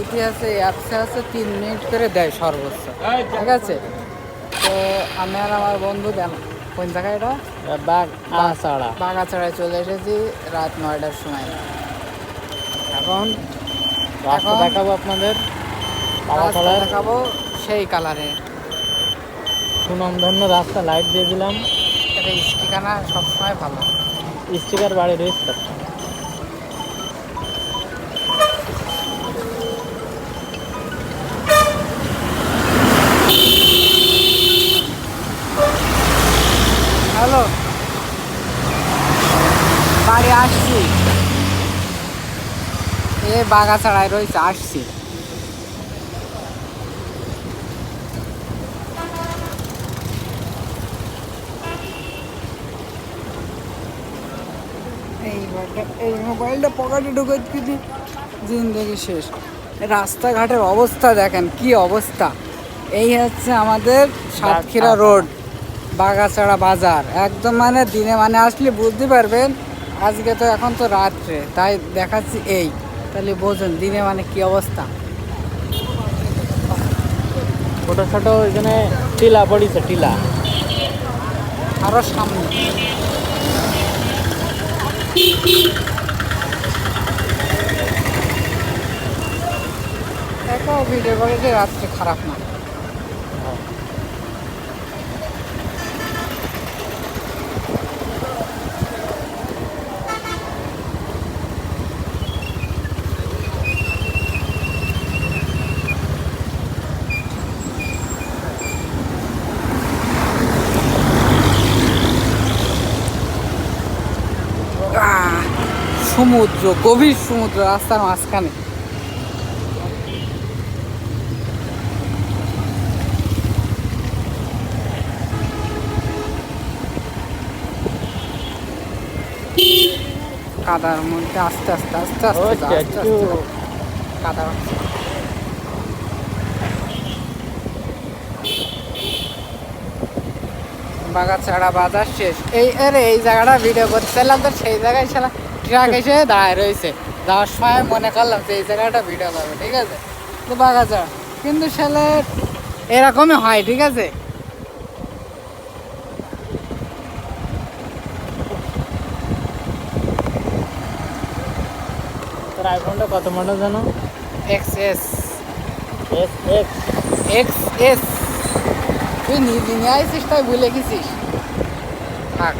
ইতিহাসে অ্যাপসে আছে তিন মিনিট করে দেয় সর্বোচ্চ। ঠিক আছে? তো আমি আর আমার বন্ধু দেন কোন জায়গায় এটা? বাঘ আছাড়া বাগাছড়ায় চলে এসেছি রাত নয়টার সময়। এখন রাস্তা দেখাবো আপনাদের। রাস্তা দেখাবো সেই কালারে। সুনামধন্য রাস্তা লাইট দিয়ে দিলাম। এটা স্টিকানা সবসময় ভালো। স্টিকার বাড়ি রয়েছে হ্যালো বাড়ি আসছি। এ বাগা ছাড়াই রয়েছে আসছি। এই এই মোবাইলটা পকেটে ঢুকে দিদি জিন্দগি শেষ। রাস্তাঘাটের অবস্থা দেখেন কি অবস্থা। এই হচ্ছে আমাদের সাতক্ষীরা রোড। বাগাছড়া বাজার। একদম মানে দিনে মানে আসলে বুঝতে পারবেন আজকে তো এখন তো রাত্রে তাই দেখাচ্ছি এই। তাহলে বোঝেন দিনে মানে কি অবস্থা। ছোট ছোট এখানে টিলা পড়িছে টিলা। আরও সামনে। দেখো ভিডিও কোয়ালিটি রাত্রে খারাপ না। সমুদ্র গভীর সমুদ্র রাস্তার মাঝখানে। কাদার মধ্যে আস্তে আস্তে আস্তে আস্তে ও যা, আস্তে আস্তে কাদা বাগাছাড়া বাজার শেষ। এই আরে এই জায়গাটা ভিডিও করতেছিলাম তো সেই জায়গায় ছিলাম ট্রাক এসে দাঁড়ায় রয়েছে। যাওয়ার সময় মনে করলাম যে এই জায়গাটা ভিডিও করব ঠিক আছে? তো বাগাছাড়া কিন্তু সেলে এরকমই হয় ঠিক আছে? তোর আইফোনটা কত মডেল জানো? X S S X X S তুই নিজে নিয়ে আইসিস তাই ভুলে গেছিস? থাক।